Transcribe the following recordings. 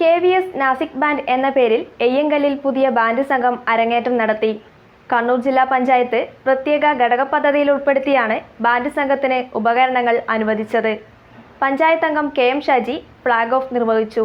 K V S Nasik band എന്ന പേരിൽ എയ്യങ്കല്ലിൽ പുതിയ ബാൻഡ് സംഘം അരങ്ങേറ്റം നടത്തി. കണ്ണൂർ ജില്ലാ പഞ്ചായത്ത് പ്രത്യേക ഘടക പദ്ധതിയിൽ ഉൾപ്പെടുത്തിയാണ് ബാൻഡ് സംഘത്തിന് ഉപകരണങ്ങൾ അനുവദിച്ചത്. പഞ്ചായത്ത് അംഗം K M Shaji flag off നിർവഹിച്ചു.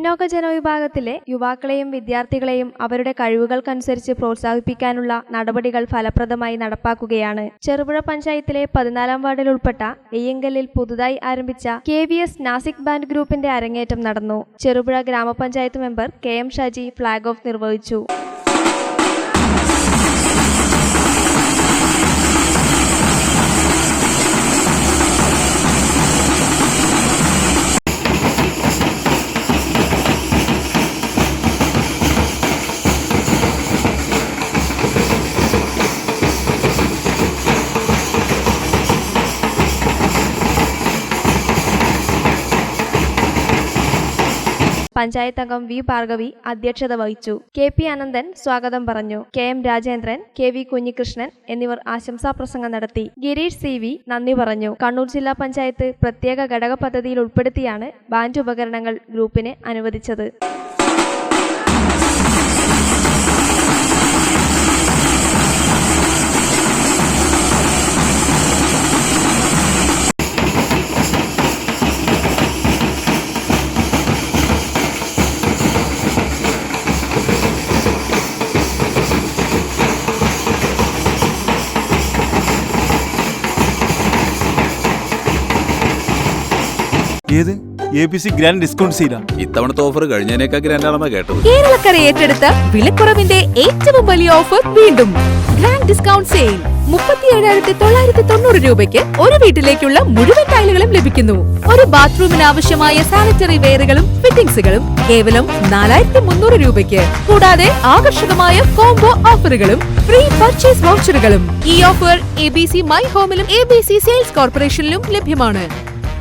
പിന്നോക്ക ജനവിഭാഗത്തിലെ യുവാക്കളെയും വിദ്യാർത്ഥികളെയും അവരുടെ കഴിവുകൾക്കനുസരിച്ച് പ്രോത്സാഹിപ്പിക്കാനുള്ള നടപടികൾ ഫലപ്രദമായി നടപ്പാക്കുകയാണ്. ചെറുപുഴ പഞ്ചായത്തിലെ പതിനാലാം വാർഡിൽ ഉൾപ്പെട്ട എയ്യങ്കലിൽ പുതുതായി ആരംഭിച്ച K V S Nasik band ഗ്രൂപ്പിന്റെ അരങ്ങേറ്റം നടന്നു. ചെറുപുഴ ഗ്രാമപഞ്ചായത്ത് member K M Shaji flag off നിർവഹിച്ചു. പഞ്ചായത്ത് അംഗം വി ഭാർഗവി അധ്യക്ഷത വഹിച്ചു. കെ പി അനന്തൻ സ്വാഗതം പറഞ്ഞു. K M Rajendran K V Kunhikrishnan എന്നിവർ ആശംസാ പ്രസംഗം നടത്തി. ഗിരീഷ് സി വി നന്ദി പറഞ്ഞു. കണ്ണൂർ ജില്ലാ പഞ്ചായത്ത് പ്രത്യേക ഘടക പദ്ധതിയിൽ ഉൾപ്പെടുത്തിയാണ് ബാൻഡ് ഉപകരണങ്ങൾ ഗ്രൂപ്പിനെ അനുവദിച്ചത്. ഏത്? A P C grand discount സീലാ ഇത്തവണത്തെ ഓഫർ കഴിഞ്ഞതിനേക്കാൾ ഗ്രാൻഡാണെന്നാ കേട്ടത്. കേരളക്കര ഏറ്റെടുത്ത വിലക്കുറവിന്റെ ഏറ്റവും വലിയ ഓഫർ വീണ്ടും. ഗ്രാൻഡ് ഡിസ്കൗണ്ട് സെയിൽ മുപ്പത്തി ഏഴായിരത്തി തൊള്ളായിരത്തി തൊണ്ണൂറ് രൂപയ്ക്ക് ഒരു വീട്ടിലേക്കുള്ള മുഴുവൻ ടൈലുകളും ലഭിക്കുന്നു. ഒരു ബാത്റൂമിന് ആവശ്യമായ സാനിറ്ററി വെയറുകളും ഫിറ്റിംഗ്സുകളും കേവലം നാലായിരത്തി മുന്നൂറ് രൂപയ്ക്ക്. കൂടാതെ ആകർഷകമായ കോംബോ ഓഫറുകളും ഫ്രീ പർച്ചേസ് വൗച്ചറുകളും ഈ offer A B C my ഹോമിലും A B C sales കോർപ്പറേഷനിലും ലഭ്യമാണ്.